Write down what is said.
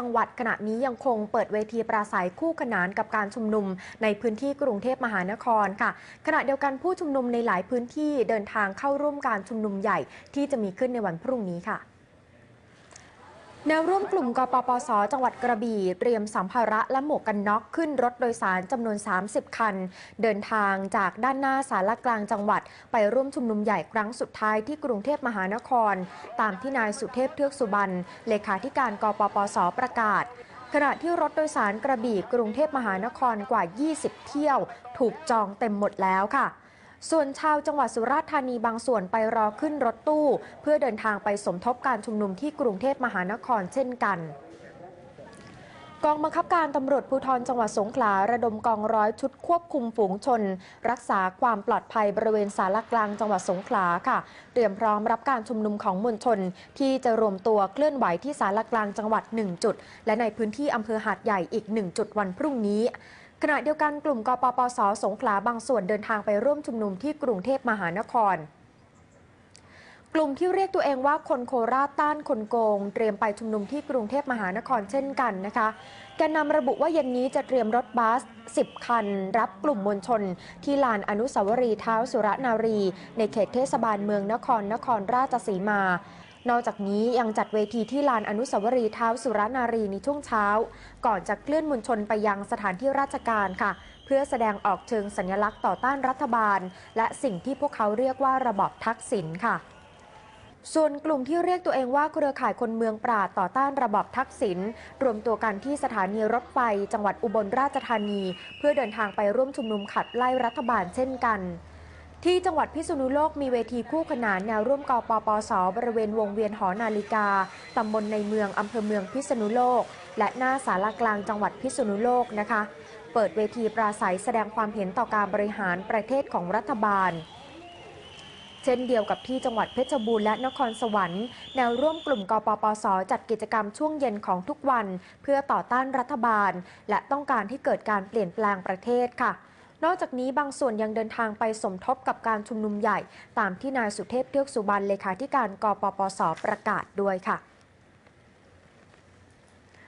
จังหวัดขณะนี้ยังคงเปิดเวทีปราศัยคู่ขนานกับการชุมนุมในพื้นที่กรุงเทพมหานครค่ะ ขณะเดียวกันผู้ชุมนุมในหลายพื้นที่เดินทางเข้าร่วมการชุมนุมใหญ่ที่จะมีขึ้นในวันพรุ่งนี้ค่ะ แนวร่วมกลุ่มกปปส จังหวัดกระบี่ เตรียมสัมภาระและหมวกกันน็อกขึ้นรถโดยสารจำนวน 30 คัน เดินทางจากด้านหน้าสารกลางจังหวัด ไปร่วมชุมนุมใหญ่ครั้งสุดท้ายที่กรุงเทพมหานคร ตามที่นายสุเทพเทือกสุบรรณเลขาธิการกปปส ประกาศขณะที่รถโดยสารกระบี่กรุงเทพมหานครกว่า 20 เที่ยว ถูกจองเต็มหมดแล้วค่ะ ส่วนชาวจังหวัดสุราษฎร์ธานีบางส่วนไปรอขึ้นรถตู้ เพื่อเดินทางไปสมทบการชุมนุมที่กรุงเทพมหานครเช่นกันกองบังคับการตำรวจภูธรจังหวัดสงขลา ระดมกองร้อยชุดควบคุมฝูงชน รักษาความปลอดภัยบริเวณสารกลางจังหวัดสงขลาค่ะ เตรียมพร้อมรับการชุมนุมของมวลชน ที่จะรวมตัวเคลื่อนไหวที่สารกลางจังหวัด 1 จุด และในพื้นที่อำเภอหาดใหญ่อีก 1 จุดวันพรุ่งนี้ ขณะเดียวกันกลุ่มกปปส สงขลาบางส่วนเดินทางไปร่วมชุมนุมที่กรุงเทพมหานคร กลุ่มที่เรียกตัวเองว่าคนโคราชต้านคนโกง เตรียมไปชุมนุมที่กรุงเทพมหานครเช่นกันนะคะแกนนำระบุว่าเย็นนี้จะเตรียมรถบัส 10 คัน รับกลุ่มมวลชน ที่ลานอนุสาวรีย์เท้าสุรนารี ในเขตเทศบาลเมืองนครนครราชสีมา นอกจากนี้ยังจัดเวทีที่ลานอนุสาวรีย์เท้าสุรนารีในช่วงเช้า ก่อนจะเคลื่อนมวลชนไปยังสถานที่ราชการค่ะ เพื่อแสดงออกเชิงสัญลักษณ์ต่อต้านรัฐบาล และสิ่งที่พวกเขาเรียกว่าระบอบทักษิณค่ะส่วนกลุ่มที่เรียกตัวเองว่าเครือข่ายคนเมืองปราดต่อต้านระบอบทักษิณรวมตัวกันที่สถานีรถไฟ จังหวัดอุบลราชธานี เพื่อเดินทางไปร่วมชุมนุมขัดไล่รัฐบาลเช่นกัน ที่จังหวัดพิษณุโลกมีเวทีคู่ขนานแนวร่วมกปปส บริเวณวงเวียนหอนาฬิกา ตำบลในเมือง อำเภอเมืองพิษณุโลก และหน้าสารกลางจังหวัดพิษณุโลกนะคะ เปิดเวทีปราศัยแสดงความเห็นต่อการบริหารประเทศของรัฐบาล เช่นเดียวกับที่จังหวัดเพชรบูรณ์และนครสวรรค์ แนวร่วมกลุ่มกปปส จัดกิจกรรมช่วงเย็นของทุกวัน เพื่อต่อต้านรัฐบาล และต้องการให้เกิดการเปลี่ยนแปลงประเทศค่ะ นอกจากนี้บางส่วนยังเดินทางไปสมทบกับการชุมนุมใหญ่ ตามที่นายสุเทพเทือกสุบรรณเลขาธิการกปปสประกาศด้วยค่ะ